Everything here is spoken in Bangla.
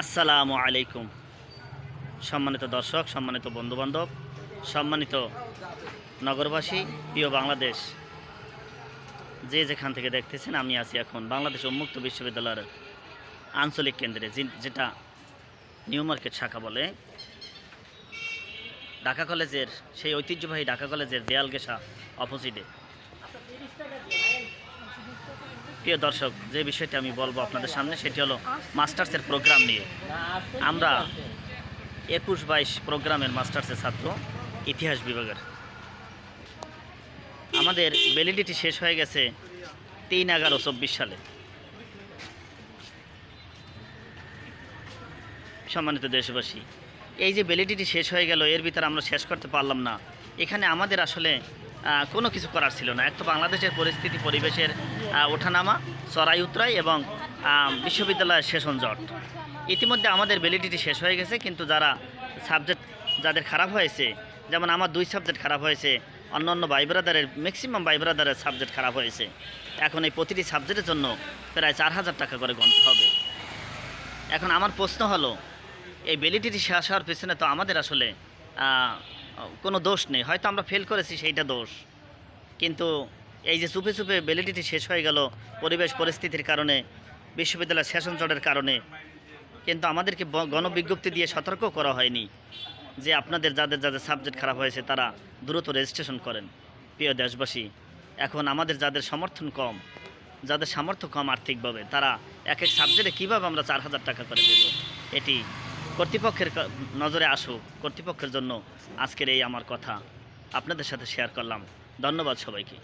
আসসালামু আলাইকুম। সম্মানিত দর্শক, সম্মানিত বন্ধুবান্ধব, সম্মানিত নগরবাসী, প্রিয় বাংলাদেশ, যে যেখান থেকে দেখতেছেন, আমি আছি এখন বাংলাদেশ উন্মুক্ত বিশ্ববিদ্যালয়ের আঞ্চলিক কেন্দ্রে যেটা নিউ মার্কেট শাখা বলে। ঢাকা কলেজের, সেই ঐতিহ্যবাহী ঢাকা কলেজের দেয়াল গেসা অপোজিটে প্রিয় দর্শক, যে বিষয়টি আমি বলব আপনাদের সামনে, সেটি হলো মাস্টার্সের প্রোগ্রাম নিয়ে। আমরা একুশ বাইশ প্রোগ্রামের মাস্টার্সের ছাত্র ইতিহাস বিভাগের। আমাদের ভ্যালিডিটি শেষ হয়ে গেছে তিন এগারো চব্বিশ সালে। সম্মানিত দেশবাসী, এই যে ভ্যালিডিটি শেষ হয়ে গেল, এর ভিতরে আমরা শেষ করতে পারলাম না। এখানে আমাদের আসলে কোনো কিছু করার ছিল না। এক তো বাংলাদেশের পরিস্থিতি, পরিবেশের ওঠানামা, চড়াই উতরাই এবং বিশ্ববিদ্যালয়ের সেশন জট। ইতিমধ্যে আমাদের ভ্যালিডিটি শেষ হয়ে গেছে, কিন্তু যারা সাবজেক্ট যাদের খারাপ হয়েছে, যেমন আমার দুই সাবজেক্ট খারাপ হয়েছে, অন্য অন্য ভাই ব্রাদারের ম্যাক্সিমাম ভাই ব্রাদারের সাবজেক্ট খারাপ হয়েছে। এখন এই প্রতিটি সাবজেক্টের জন্য প্রায় চার হাজার টাকা করে গণতে হবে। এখন আমার প্রশ্ন হলো, এই ভ্যালিডিটি শেষ হওয়ার পেছনে তো আমাদের আসলে কোনো দোষ নেই। হয়তো আমরা ফেল করেছি, সেইটা দোষ। কিন্তু এই যে চুপে চুপে ভ্যালিডিটি শেষ হয়ে গেল পরিবেশ পরিস্থিতির কারণে, বিশ্ববিদ্যালয়ের সেশন জটের কারণে। কিন্তু আমাদেরকে গণবিজ্ঞপ্তি দিয়ে সতর্ক করা হয়নি যে আপনাদের যাদের যাদের সাবজেক্ট খারাপ হয়েছে, তারা দ্রুত রেজিস্ট্রেশন করেন। প্রিয় দেশবাসী, এখন আমাদের যাদের সমর্থন কম, যাদের সামর্থ্য কম আর্থিকভাবে, তারা এক এক সাবজেক্টে কীভাবে আমরা চার হাজার টাকা করে দেব? এটি কর্তৃপক্ষের নজরে আসুক কর্তৃপক্ষের জন্য আজকের এই আমার কথা আপনাদের সাথে শেয়ার করলাম। ধন্যবাদ সবাইকে।